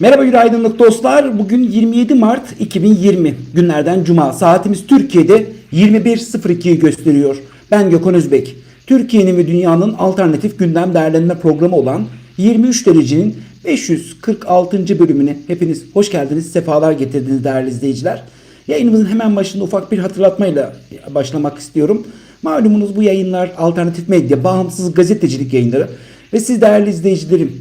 Merhaba günaydınlık dostlar. Bugün 27 Mart 2020 günlerden Cuma. Saatimiz Türkiye'de 21.02'yi gösteriyor. Ben Gökhan Özbek. Türkiye'nin ve dünyanın alternatif gündem değerlendirme programı olan 23 derecenin 546. bölümüne hepiniz hoş geldiniz, sefalar getirdiniz değerli izleyiciler. Yayınımızın hemen başında ufak bir hatırlatmayla başlamak istiyorum. Malumunuz bu yayınlar alternatif medya, bağımsız gazetecilik yayınları ve siz değerli izleyicilerim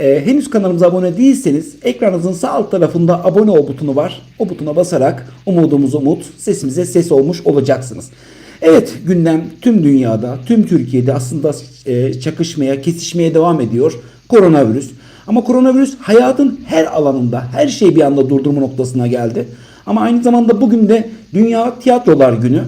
e, henüz kanalımıza abone değilseniz ekranınızın sağ alt tarafında abone ol butonu var. O butona basarak umudumuz umut, sesimize ses olmuş olacaksınız. Evet gündem tüm dünyada, tüm Türkiye'de aslında e, çakışmaya, kesişmeye devam ediyor koronavirüs. Ama koronavirüs hayatın her alanında, her şeyi bir anda durdurma noktasına geldi. Ama aynı zamanda bugün de Dünya Tiyatrolar Günü.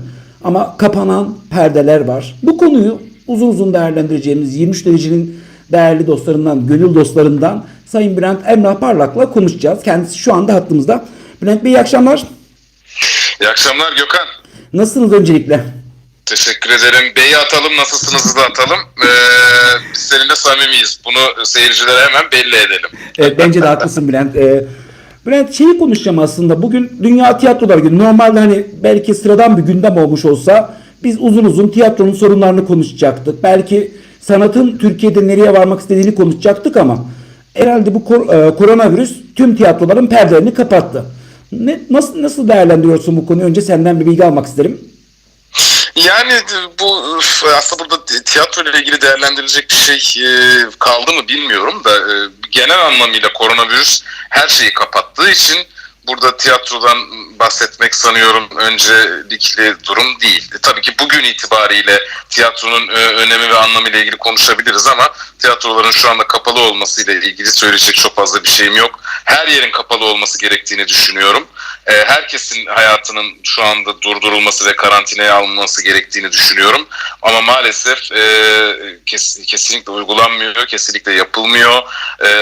Ama kapanan perdeler var. Bu konuyu uzun uzun değerlendireceğimiz 23 derecenin değerli dostlarından, gönül dostlarından Sayın Bülent Emrah Parlak'la konuşacağız. Kendisi şu anda hattımızda. Bülent Bey iyi akşamlar. İyi akşamlar Gökhan. Nasılsınız öncelikle? Teşekkür ederim. Bey'i atalım, nasılsınızı da atalım. Ee, biz seninle samimiyiz. Bunu seyircilere hemen belli edelim. Evet bence de haklısın Bülent. Ee, Bülent şeyi konuşacağım aslında. Bugün Dünya Tiyatrolar Günü. Normalde hani belki sıradan bir gündem olmuş olsa biz uzun uzun tiyatronun sorunlarını konuşacaktık. Belki sanatın Türkiye'de nereye varmak istediğini konuşacaktık ama herhalde bu kor- e, koronavirüs tüm tiyatroların perdelerini kapattı. Ne, nasıl nasıl değerlendiriyorsun bu konuyu? Önce senden bir bilgi almak isterim. Yani bu aslında burada tiyatro ile ilgili değerlendirilecek bir şey e, kaldı mı bilmiyorum da e, genel anlamıyla koronavirüs her şeyi kapattığı için burada tiyatrodan bahsetmek sanıyorum öncelikli durum değil. E, tabii ki bugün itibariyle tiyatronun e, önemi ve anlamıyla ilgili konuşabiliriz ama tiyatroların şu anda kapalı olmasıyla ilgili söyleyecek çok fazla bir şeyim yok. Her yerin kapalı olması gerektiğini düşünüyorum. E, herkesin hayatının şu anda durdurulması ve karantinaya alınması gerektiğini düşünüyorum. Ama maalesef kes, kesinlikle uygulanmıyor, kesinlikle yapılmıyor.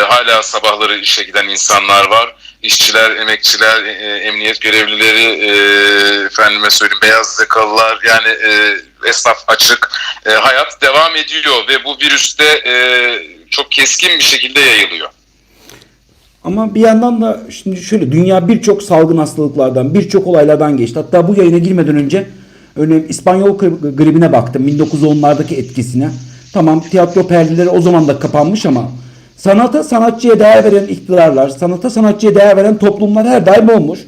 Hala sabahları işe giden insanlar var işçiler, emekçiler, e, emniyet görevlileri, e, efendime söyleyeyim beyaz yakalılar yani e, esnaf açık. E, hayat devam ediyor ve bu virüste e, çok keskin bir şekilde yayılıyor. Ama bir yandan da şimdi şöyle dünya birçok salgın hastalıklardan, birçok olaylardan geçti. Hatta bu yayına girmeden önce örneğin İspanyol gri- gribine baktım 1910'lardaki etkisine. Tamam tiyatro perdeleri o zaman da kapanmış ama sanata sanatçıya değer veren iktidarlar, sanata sanatçıya değer veren toplumlar her daim olmuş.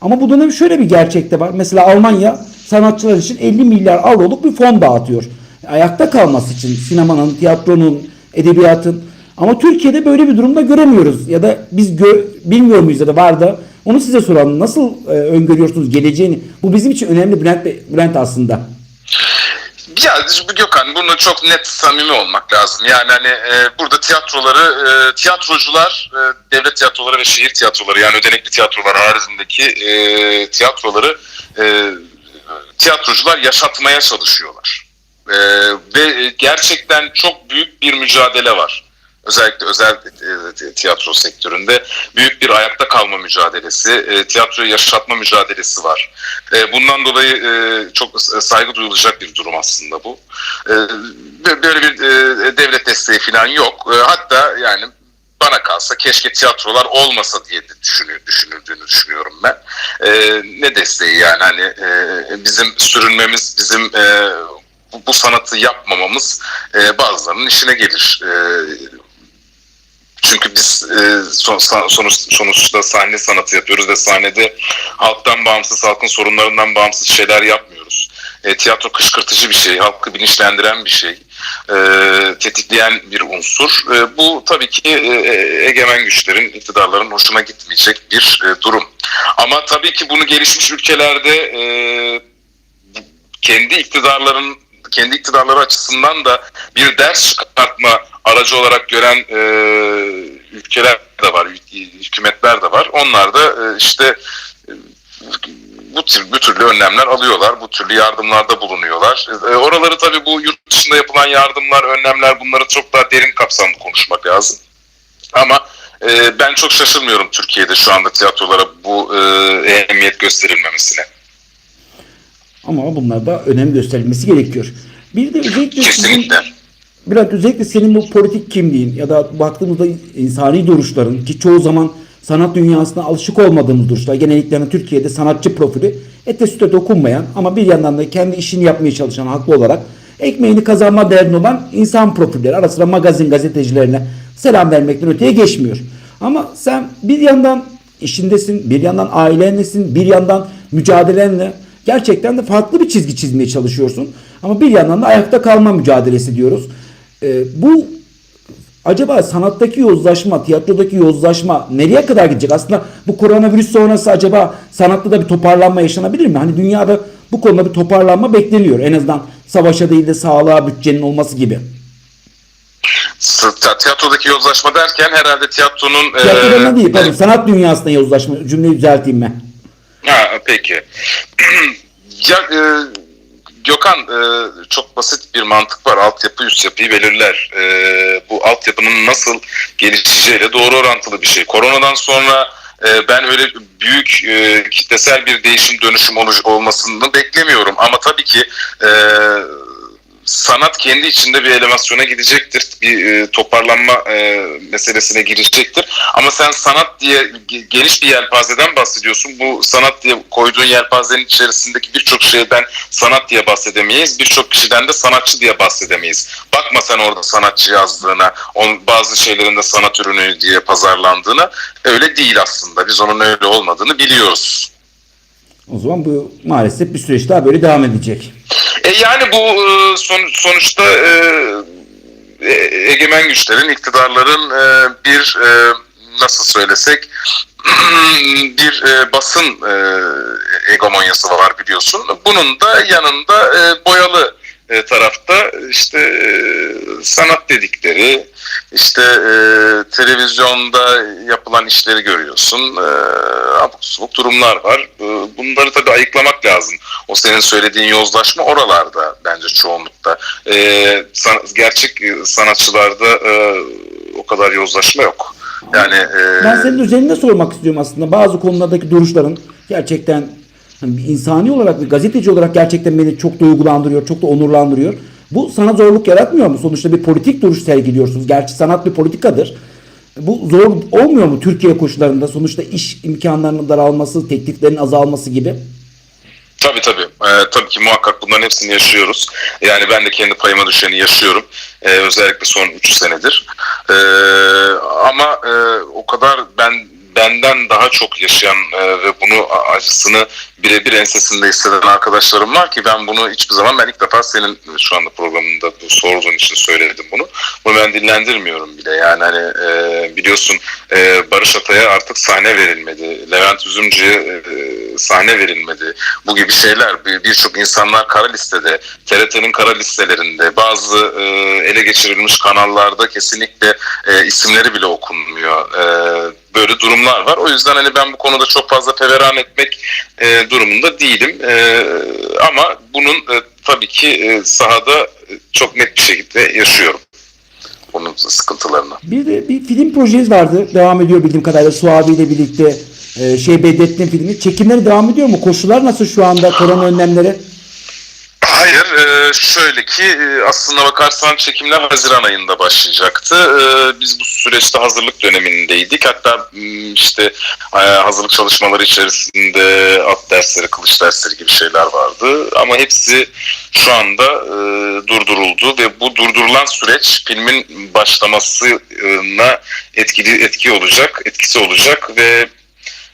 Ama bu dönem şöyle bir gerçek de var. Mesela Almanya sanatçılar için 50 milyar avroluk bir fon dağıtıyor. Ayakta kalması için sinemanın, tiyatronun, edebiyatın. Ama Türkiye'de böyle bir durumda göremiyoruz. Ya da biz gö- bilmiyor muyuz ya da var da. Onu size soralım. Nasıl e, öngörüyorsunuz geleceğini? Bu bizim için önemli Bülent, Bülent aslında. Ya Gökhan bunu çok net samimi olmak lazım. Yani hani e, burada tiyatroları, e, tiyatrocular, e, devlet tiyatroları ve şehir tiyatroları yani ödenekli tiyatrolar haricindeki e, tiyatroları e, tiyatrocular yaşatmaya çalışıyorlar. E, ve gerçekten çok büyük bir mücadele var. Özellikle özel e, tiyatro sektöründe büyük bir ayakta kalma mücadelesi, e, tiyatroyu yaşatma mücadelesi var. E, bundan dolayı çok saygı duyulacak bir durum aslında bu. Böyle bir devlet desteği falan yok. Hatta yani bana kalsa keşke tiyatrolar olmasa diye düşünüldüğünü düşünüyorum ben. Ne desteği yani hani bizim sürünmemiz, bizim bu, sanatı yapmamamız bazılarının işine gelir. Çünkü biz e, son, sonuç, sonuçta sahne sanatı yapıyoruz ve sahnede halktan bağımsız, halkın sorunlarından bağımsız şeyler yapmıyoruz. E, tiyatro kışkırtıcı bir şey, halkı bilinçlendiren bir şey, e, tetikleyen bir unsur. E, bu tabii ki e, egemen güçlerin, iktidarların hoşuna gitmeyecek bir e, durum. Ama tabii ki bunu gelişmiş ülkelerde e, kendi iktidarların kendi iktidarları açısından da bir ders çıkartma aracı olarak gören e, ülkeler de var, hükümetler de var. Onlar da e, işte e, bu tür bu türlü önlemler alıyorlar, bu türlü yardımlarda bulunuyorlar. E, oraları tabii bu yurt dışında yapılan yardımlar, önlemler bunları çok daha derin kapsamlı konuşmak lazım. Ama e, ben çok şaşırmıyorum Türkiye'de şu anda tiyatrolara bu e, ehemmiyet gösterilmemesine. Ama bunlar da önem gösterilmesi gerekiyor. Bir de özellikle sizin. Bülent özellikle senin bu politik kimliğin ya da baktığımızda insani duruşların ki çoğu zaman sanat dünyasına alışık olmadığımız duruşlar. Genellikle Türkiye'de sanatçı profili ete süte dokunmayan ama bir yandan da kendi işini yapmaya çalışan haklı olarak ekmeğini kazanma derdinde olan insan profilleri. Ara sıra magazin gazetecilerine selam vermekten öteye geçmiyor. Ama sen bir yandan işindesin, bir yandan ailendesin, bir yandan mücadelenle gerçekten de farklı bir çizgi çizmeye çalışıyorsun. Ama bir yandan da ayakta kalma mücadelesi diyoruz. Ee, bu acaba sanattaki yozlaşma, tiyatrodaki yozlaşma nereye kadar gidecek? Aslında bu koronavirüs sonrası acaba sanatta da bir toparlanma yaşanabilir mi? Hani dünyada bu konuda bir toparlanma bekleniyor. En azından savaşa değil de sağlığa bütçenin olması gibi. Tiyatrodaki yozlaşma derken herhalde tiyatronun... Tiyatroda e, değil, pardon, sanat dünyasında yozlaşma. Cümleyi düzelteyim ben. Ha, peki. ya, e, Gökhan e, çok basit bir mantık var. Altyapı üst yapıyı belirler. E, bu altyapının nasıl gelişeceğiyle doğru orantılı bir şey. Koronadan sonra e, ben öyle büyük e, kitlesel bir değişim dönüşüm olmasını beklemiyorum. Ama tabii ki e, sanat kendi içinde bir elevasyona gidecektir. Bir e, toparlanma e, meselesine girecektir. Ama sen sanat diye ge- geniş bir yelpazeden bahsediyorsun. Bu sanat diye koyduğun yelpazenin içerisindeki birçok şeyden sanat diye bahsedemeyiz. Birçok kişiden de sanatçı diye bahsedemeyiz. Bakma sen orada sanatçı yazdığına, on, bazı şeylerin de sanat ürünü diye pazarlandığına. Öyle değil aslında. Biz onun öyle olmadığını biliyoruz. O zaman bu maalesef bir süreç daha böyle devam edecek. E yani bu e, son, sonuçta e, egemen güçlerin, iktidarların bir nasıl söylesek bir e, basın e, hegemonyası var biliyorsun. Bunun da yanında e, boyalı e, tarafta işte e, sanat dedikleri işte e, televizyonda yapılan işleri görüyorsun. E, abuk durumlar var. Bunları tabii ayıklamak lazım. O senin söylediğin yozlaşma oralarda bence çoğunlukta. Gerçek sanatçılarda o kadar yozlaşma yok. Yani Ben senin üzerinde sormak istiyorum aslında. Bazı konulardaki duruşların gerçekten bir insani olarak bir gazeteci olarak gerçekten beni çok duygulandırıyor, çok da onurlandırıyor. Bu sana zorluk yaratmıyor mu? Sonuçta bir politik duruş sergiliyorsunuz. Gerçi sanat bir politikadır. Bu zor olmuyor mu Türkiye koşullarında? Sonuçta iş imkanlarının daralması, tekliflerin azalması gibi. Tabii tabii. Ee, tabii ki muhakkak bunların hepsini yaşıyoruz. Yani ben de kendi payıma düşeni yaşıyorum. Ee, özellikle son 3 senedir. Ee, ama e, o kadar ben benden daha çok yaşayan e, ve bunu acısını birebir ensesinde hisseden arkadaşlarım var ki ben bunu hiçbir zaman ben ilk defa senin şu anda programında bu sorduğun için söyledim bunu. Bunu ben dillendirmiyorum bile. Yani hani e, biliyorsun e, Barış Atay'a artık sahne verilmedi. Levent Üzümcü'ye e, sahne verilmedi. Bu gibi şeyler bir- birçok insanlar kara listede, TRT'nin kara listelerinde, bazı e, ele geçirilmiş kanallarda kesinlikle e, isimleri bile okunmuyor. E, böyle durumlar var. O yüzden hani ben bu konuda çok fazla feveran etmek e, durumunda değilim. E, ama bunun e, tabii ki e, sahada e, çok net bir şekilde yaşıyorum. Bunun sıkıntılarını. Bir de bir film projeniz vardı. Devam ediyor bildiğim kadarıyla Suavi ile birlikte e, şey Bedrettin filmi. Çekimleri devam ediyor mu? Koşullar nasıl şu anda korona önlemleri? Hayır, e, şöyle ki e, aslında bakarsan çekimler Haziran ayında başlayacaktı. E, Biz bu süreçte hazırlık dönemindeydik. Hatta m, işte e, hazırlık çalışmaları içerisinde at dersleri, kılıç dersleri gibi şeyler vardı. Ama hepsi şu anda e, durduruldu ve bu durdurulan süreç filmin başlamasına etkili etki olacak, etkisi olacak ve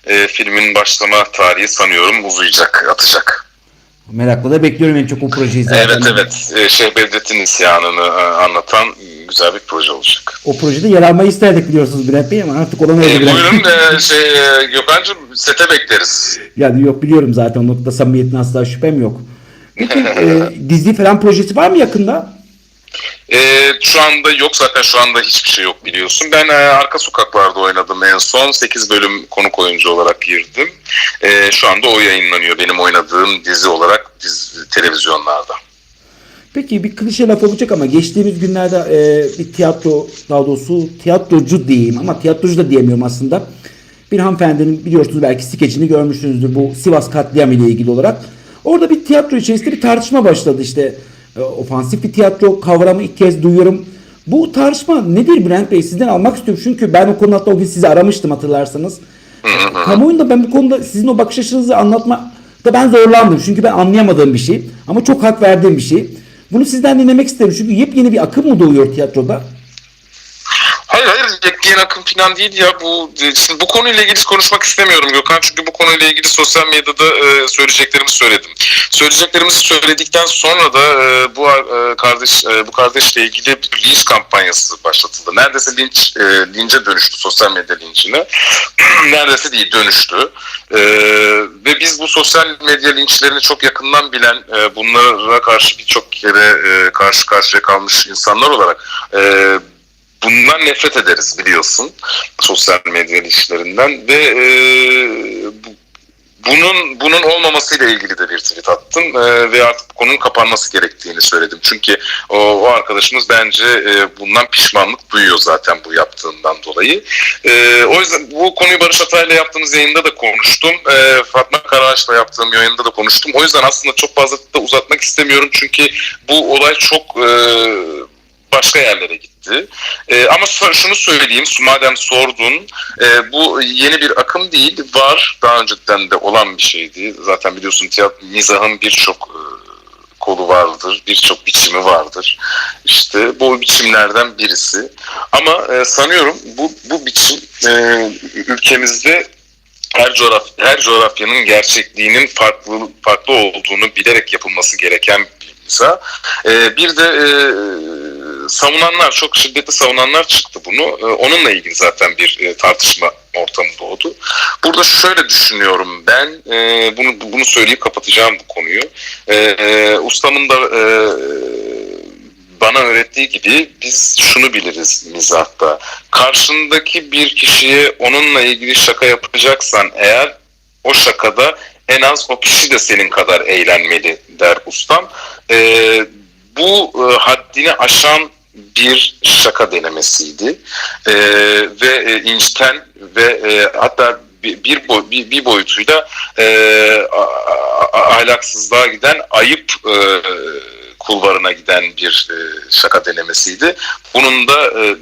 e, filmin başlama tarihi sanıyorum uzayacak, atacak. Merakla da bekliyorum en çok o projeyi zaten. Evet evet. Ee, Şeyh Bedrettin isyanını e, anlatan güzel bir proje olacak. O projede yer almayı isterdik biliyorsunuz Bülent Bey ama artık Bülent Bey. buyurun e, şey e, Gökhan'cığım sete bekleriz. Yani yok biliyorum zaten. O noktada samimiyetine asla şüphem yok. Peki e, dizi falan projesi var mı yakında? Ee, şu anda yok zaten şu anda hiçbir şey yok biliyorsun. Ben e, arka sokaklarda oynadım en son. 8 bölüm konuk oyuncu olarak girdim. Ee, şu anda o yayınlanıyor benim oynadığım dizi olarak dizi, televizyonlarda. Peki bir klişe laf olacak ama geçtiğimiz günlerde e, bir tiyatro daha doğrusu tiyatrocu diyeyim ama tiyatrocu da diyemiyorum aslında. Bir hanımefendinin biliyorsunuz belki skecini görmüşsünüzdür bu Sivas katliamı ile ilgili olarak. Orada bir tiyatro içerisinde bir tartışma başladı işte. E, ofansif bir tiyatro kavramı ilk kez duyuyorum. Bu tartışma nedir Bülent Bey? Sizden almak istiyorum. Çünkü ben o konuda o gün sizi aramıştım hatırlarsanız. Kamuoyunda ben bu konuda sizin o bakış açınızı anlatmakta ben zorlandım. Çünkü ben anlayamadığım bir şey. Ama çok hak verdiğim bir şey. Bunu sizden dinlemek isterim. Çünkü yepyeni bir akım mı doğuyor tiyatroda? Hayır hayır yepyeni akım falan değil ya bu şimdi bu konuyla ilgili konuşmak istemiyorum Gökhan çünkü bu konuyla ilgili sosyal medyada e, söyleyeceklerimi söyledim. Söyleyeceklerimizi söyledikten sonra da e, bu e, kardeş e, bu kardeşle ilgili bir linç kampanyası başlatıldı. Neredeyse linç e, lince dönüştü sosyal medya linçine. Neredeyse değil dönüştü. E, ve biz bu sosyal medya linçlerini çok yakından bilen e, bunlara karşı birçok kere e, karşı karşıya kalmış insanlar olarak e, bundan nefret ederiz biliyorsun sosyal medya işlerinden ve e, bu, bunun bunun olmamasıyla ilgili de bir tweet attım e, ve artık konunun kapanması gerektiğini söyledim. Çünkü o, o arkadaşımız bence e, bundan pişmanlık duyuyor zaten bu yaptığından dolayı. E, o yüzden bu konuyu Barış Atay'la yaptığımız yayında da konuştum. E, Fatma Karaağaç'la yaptığım yayında da konuştum. O yüzden aslında çok fazla da uzatmak istemiyorum çünkü bu olay çok e, başka yerlere gitti. Ee, ama şunu söyleyeyim, madem sordun, e, bu yeni bir akım değil, var. Daha önceden de olan bir şeydi. Zaten biliyorsun tiyatro, mizahın birçok e, kolu vardır, birçok biçimi vardır. İşte bu biçimlerden birisi. Ama e, sanıyorum bu bu biçim e, ülkemizde her coğrafya her coğrafyanın gerçekliğinin farklı farklı olduğunu bilerek yapılması gereken bir mizah. E, bir de e, savunanlar, çok şiddetli savunanlar çıktı bunu. E, onunla ilgili zaten bir e, tartışma ortamı doğdu. Burada şöyle düşünüyorum ben, e, bunu bunu söyleyip kapatacağım bu konuyu. E, e, ustamın da e, bana öğrettiği gibi biz şunu biliriz mizahta. Karşındaki bir kişiye onunla ilgili şaka yapacaksan eğer o şakada en az o kişi de senin kadar eğlenmeli der ustam. E, bu e, haddini aşan bir şaka denemesiydi e, ve e, inciten ve e, hatta bir bir, bir, bir boyutuyla e, ahlaksızlığa giden ayıp e, kulvarına giden bir e, şaka denemesiydi. Bunun da e,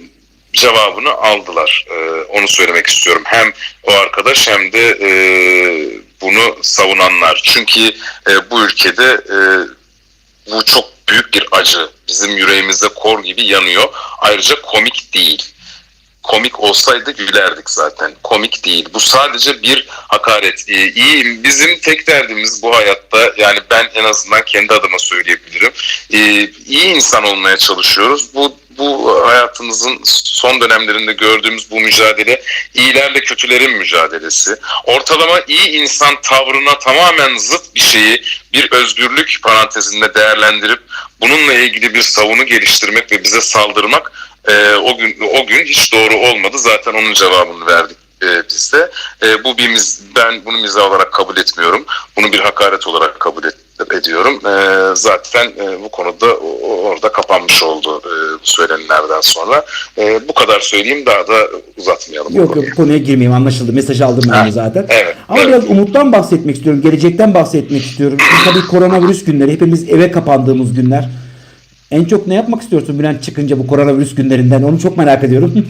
cevabını aldılar. E, onu söylemek istiyorum. Hem o arkadaş hem de e, bunu savunanlar. Çünkü e, bu ülkede e, bu çok büyük bir acı. Bizim yüreğimizde kor gibi yanıyor. Ayrıca komik değil. Komik olsaydı gülerdik zaten. Komik değil. Bu sadece bir hakaret. Ee, iyi, bizim tek derdimiz bu hayatta yani ben en azından kendi adıma söyleyebilirim. Ee, iyi insan olmaya çalışıyoruz. Bu bu hayatımızın son dönemlerinde gördüğümüz bu mücadele iyilerle kötülerin mücadelesi. Ortalama iyi insan tavrına tamamen zıt bir şeyi bir özgürlük parantezinde değerlendirip bununla ilgili bir savunu geliştirmek ve bize saldırmak e, o gün o gün hiç doğru olmadı. Zaten onun cevabını verdik e, biz de. E, bu bir ben bunu mizah olarak kabul etmiyorum. Bunu bir hakaret olarak kabul et, ediyorum. E, zaten e, bu konuda orada kapanmış oldu e, bu söylenenlerden sonra. E, bu kadar söyleyeyim daha da uzatmayalım. Yok konuyu. yok konuya girmeyeyim anlaşıldı. Mesajı aldım ben zaten. evet, Ama evet. biraz umuttan bahsetmek istiyorum. Gelecekten bahsetmek istiyorum. Tabii koronavirüs günleri. Hepimiz eve kapandığımız günler. En çok ne yapmak istiyorsun Bülent çıkınca bu koronavirüs günlerinden? Onu çok merak ediyorum.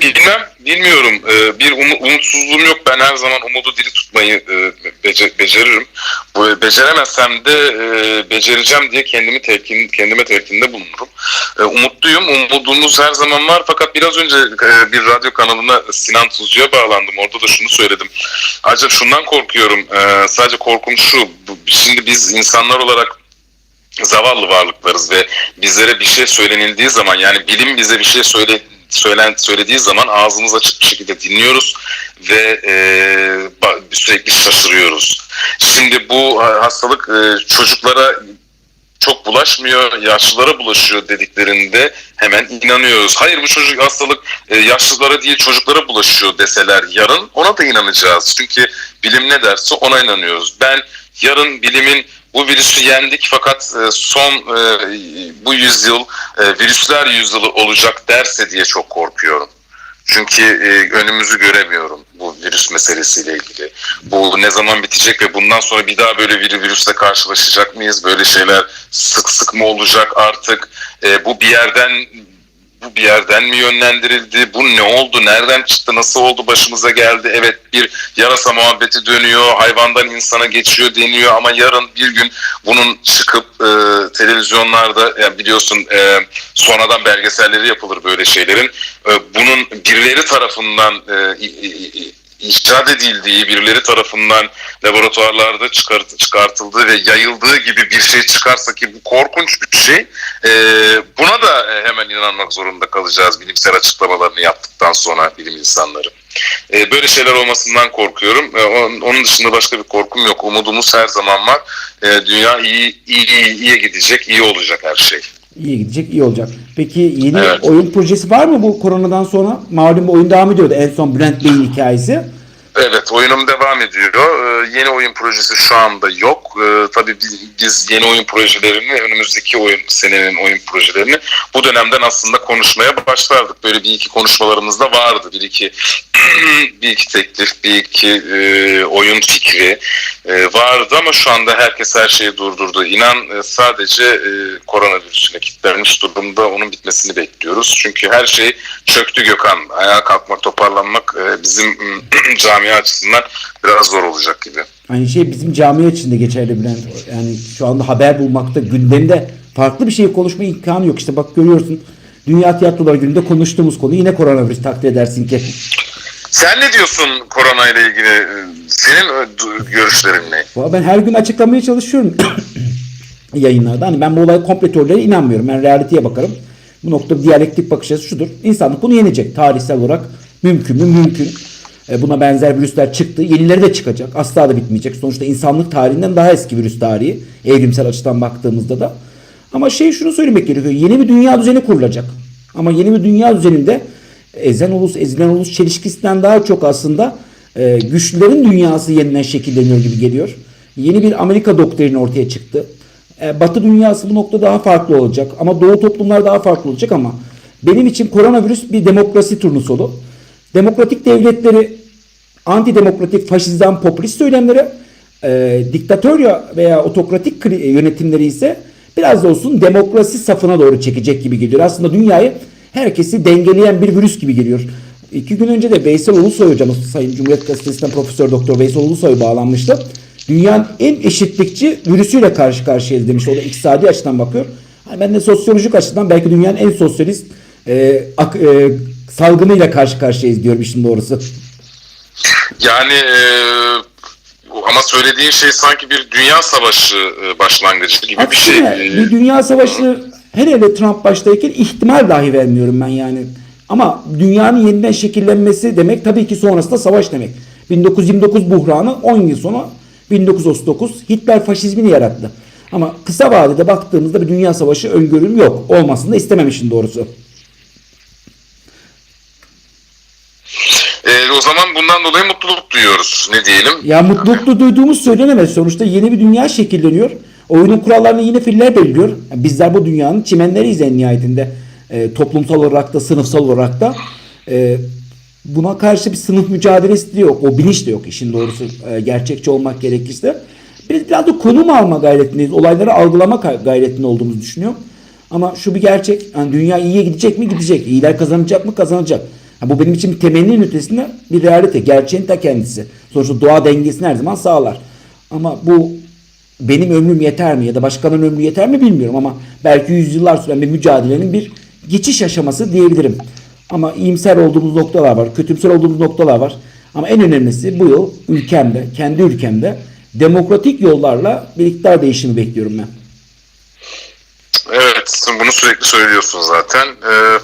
Bilmem, bilmiyorum. Ee, bir umu- umutsuzluğum yok. Ben her zaman umudu diri tutmayı e, bece- beceririm. Bu beceremezsem de e, becereceğim diye kendimi telkin kendime telkinde bulunurum. E, umutluyum. Umudumuz her zaman var. Fakat biraz önce e, bir radyo kanalına Sinan Tuzcu'ya bağlandım. Orada da şunu söyledim. Acaba şundan korkuyorum. E, sadece korkum şu. Şimdi biz insanlar olarak zavallı varlıklarız ve bizlere bir şey söylenildiği zaman yani bilim bize bir şey söyle söylen söylediği zaman ağzımız açık bir şekilde dinliyoruz ve e, sürekli şaşırıyoruz. Şimdi bu ha- hastalık e, çocuklara çok bulaşmıyor, yaşlılara bulaşıyor dediklerinde hemen inanıyoruz. Hayır bu çocuk hastalık e, yaşlılara değil çocuklara bulaşıyor deseler yarın ona da inanacağız. Çünkü bilim ne derse ona inanıyoruz. Ben yarın bilimin bu virüsü yendik fakat e, son e, bu yüzyıl e, virüsler yüzyılı olacak derse diye çok korkuyorum. Çünkü önümüzü göremiyorum bu virüs meselesiyle ilgili. Bu ne zaman bitecek ve bundan sonra bir daha böyle bir virüsle karşılaşacak mıyız? Böyle şeyler sık sık mı olacak artık? Bu bir yerden bu bir yerden mi yönlendirildi? Bu ne oldu? Nereden çıktı? Nasıl oldu? Başımıza geldi. Evet bir yarasa muhabbeti dönüyor. Hayvandan insana geçiyor deniyor ama yarın bir gün bunun çıkıp e, televizyonlarda yani biliyorsun e, sonradan belgeselleri yapılır böyle şeylerin. E, bunun birileri tarafından e, icat edildiği, birileri tarafından laboratuvarlarda çıkart, çıkartıldığı ve yayıldığı gibi bir şey çıkarsa ki bu korkunç bir şey. E, buna da e, hemen inanmak zorunda kalacağız bilimsel açıklamalarını yaptıktan sonra bilim insanları. E, böyle şeyler olmasından korkuyorum. E, on- onun dışında başka bir korkum yok. Umudumuz her zaman var. E, dünya iyi, iyi, iyiye gidecek, iyi olacak her şey. İyi gidecek, iyi olacak. Peki yeni Evet. oyun projesi var mı bu koronadan sonra? Malum oyun devam ediyordu. En son Bülent Bey'in hikayesi. Evet oyunum devam ediyor. Ee, yeni oyun projesi şu anda yok. Ee, tabii biz yeni oyun projelerini, önümüzdeki oyun senenin oyun projelerini bu dönemden aslında konuşmaya başlardık. Böyle bir iki konuşmalarımız da vardı. Bir iki bir iki teklif, bir iki e, oyun fikri e, vardı ama şu anda herkes her şeyi durdurdu. İnan e, sadece e, koronavirüsüne kilitlenmiş durumda onun bitmesini bekliyoruz. Çünkü her şey çöktü Gökhan. Ayağa kalkmak, toparlanmak e, bizim camia açısından biraz zor olacak gibi. Aynı şey bizim cami için de geçerli Bülent. Yani şu anda haber bulmakta, gündemde farklı bir şey konuşma imkanı yok. İşte bak görüyorsun Dünya Tiyatrolar Günü'nde konuştuğumuz konu yine koronavirüs takdir edersin ki. Sen ne diyorsun korona ile ilgili? Senin e, görüşlerin ne? Ben her gün açıklamaya çalışıyorum yayınlarda. Hani ben bu olay komplo teorilere inanmıyorum. Ben realiteye bakarım. Bu noktada diyalektik bakış açısı şudur. İnsanlık bunu yenecek. Tarihsel olarak mümkün mü? Mümkün. E, Buna benzer virüsler çıktı. Yenileri de çıkacak. Asla da bitmeyecek. Sonuçta insanlık tarihinden daha eski virüs tarihi. Evrimsel açıdan baktığımızda da. Ama şey şunu söylemek gerekiyor. Yeni bir dünya düzeni kurulacak. Ama yeni bir dünya düzeninde ezen ulus, ezilen ulus çelişkisinden daha çok aslında e, güçlülerin dünyası yeniden şekilleniyor gibi geliyor. Yeni bir Amerika doktrini ortaya çıktı. E, Batı dünyası bu nokta daha farklı olacak ama Doğu toplumlar daha farklı olacak ama benim için koronavirüs bir demokrasi turnusolu. Demokratik devletleri antidemokratik, faşizden popülist söylemlere, e, diktatörya veya otokratik yönetimleri ise biraz da olsun demokrasi safına doğru çekecek gibi geliyor. Aslında dünyayı herkesi dengeleyen bir virüs gibi geliyor. İki gün önce de Veysel Ulusoy hocamız Sayın Cumhuriyet Gazetesi'nden Profesör Doktor Veysel Ulusoy bağlanmıştı. Dünyanın en eşitlikçi virüsüyle karşı karşıyayız demiş. O da iktisadi açıdan bakıyor. Ben de sosyolojik açıdan belki dünyanın en sosyalist e, ak- e, salgınıyla karşı karşıyayız diyorum işin doğrusu. Yani e, ama söylediğin şey sanki bir dünya savaşı e, başlangıcı gibi bir şey. Bir dünya savaşı hele hele Trump baştayken ihtimal dahi vermiyorum ben yani. Ama dünyanın yeniden şekillenmesi demek tabii ki sonrasında savaş demek. 1929 buhranı 10 yıl sonra 1939 Hitler faşizmini yarattı. Ama kısa vadede baktığımızda bir dünya savaşı öngörüm yok. Olmasını da istememişim doğrusu. e, o zaman bundan dolayı mutluluk duyuyoruz. Ne diyelim? Ya mutlulukla duyduğumuz söylenemez. Sonuçta yeni bir dünya şekilleniyor. Oyunun kurallarını yine filler belirliyor. Yani bizler bu dünyanın çimenleriyiz en nihayetinde. E, toplumsal olarak da sınıfsal olarak da. E, buna karşı bir sınıf mücadelesi de yok. O bilinç de yok işin doğrusu. E, gerçekçi olmak gerekirse. Biz biraz da konum alma gayretindeyiz. Olayları algılama gay- gayretinde olduğumuzu düşünüyorum. Ama şu bir gerçek. Yani dünya iyiye gidecek mi? Gidecek. İyiler kazanacak mı? Kazanacak. Ha, bu benim için bir temenninin ötesinde bir realite. Gerçeğin ta kendisi. Sonuçta doğa dengesini her zaman sağlar. Ama bu benim ömrüm yeter mi ya da başkanın ömrü yeter mi bilmiyorum ama belki yüzyıllar süren bir mücadelenin bir geçiş aşaması diyebilirim. Ama iyimser olduğumuz noktalar var, kötümser olduğumuz noktalar var. Ama en önemlisi bu yıl ülkemde, kendi ülkemde demokratik yollarla bir iktidar değişimi bekliyorum ben. Evet, bunu sürekli söylüyorsun zaten. Ee,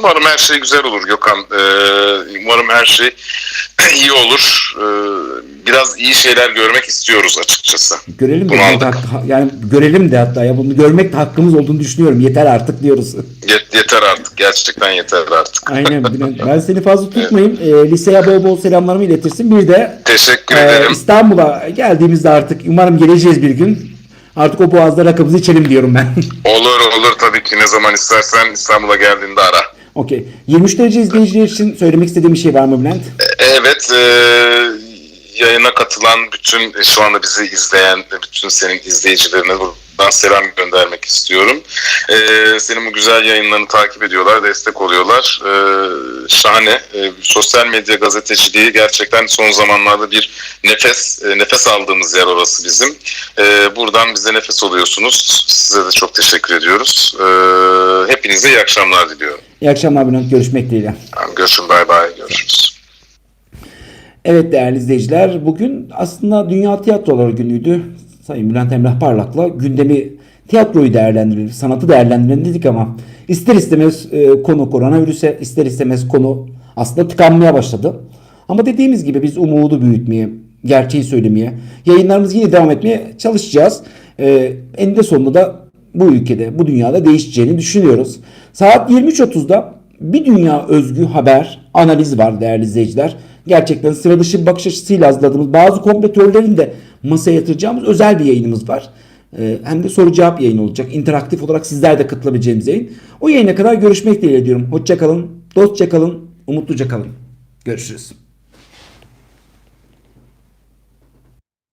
umarım her şey güzel olur Gökhan. Ee, umarım her şey iyi olur. Ee, biraz iyi şeyler görmek istiyoruz açıkçası. Görelim de, Bunu aldık. hatta- yani görelim de hatta ya bunu görmek de hakkımız olduğunu düşünüyorum. Yeter artık diyoruz. Yet- yeter artık. Gerçekten yeter artık. Aynen. Ben seni fazla tutmayayım. Ee, liseye bol bol selamlarımı iletirsin. Bir de Teşekkür Ee, ederim. İstanbul'a geldiğimizde artık umarım geleceğiz bir gün. Artık o boğazda rakımızı içelim diyorum ben. Olur olur tabii ki ne zaman istersen İstanbul'a geldiğinde ara. Okey. 23 derece izleyiciler için söylemek istediğim bir şey var mı Bülent? Evet, e, yayına katılan bütün e, şu anda bizi izleyen e, bütün senin izleyicilerine buradan selam göndermek istiyorum. Ee, senin bu güzel yayınlarını takip ediyorlar, destek oluyorlar. Ee, şahane. Ee, sosyal medya gazeteciliği gerçekten son zamanlarda bir nefes e, nefes aldığımız yer orası bizim. Ee, buradan bize nefes oluyorsunuz. Size de çok teşekkür ediyoruz. Ee, hepinize iyi akşamlar diliyorum. İyi akşamlar Bülent. Görüşmek dileğiyle. Tamam, görüşün bay bay. Görüşürüz. Evet değerli izleyiciler bugün aslında Dünya Tiyatroları Günü'ydü. Sayın Bülent Emrah Parlak'la gündemi tiyatroyu değerlendirelim, sanatı değerlendirelim dedik ama ister istemez e, konu koronavirüse, ister istemez konu aslında tıkanmaya başladı. Ama dediğimiz gibi biz umudu büyütmeye, gerçeği söylemeye, yayınlarımızı yine devam etmeye çalışacağız. E, eninde sonunda da bu ülkede, bu dünyada değişeceğini düşünüyoruz. Saat 23.30'da bir dünya özgü haber, analiz var değerli izleyiciler. Gerçekten sıra dışı bir bakış açısıyla hazırladığımız bazı kompetörlerin de masaya yatıracağımız özel bir yayınımız var. Ee, hem de soru cevap yayın olacak. İnteraktif olarak sizler de katılabileceğimiz yayın. O yayına kadar görüşmek dileğiyle diyorum. Hoşça kalın, dostça kalın, umutluca kalın. Görüşürüz.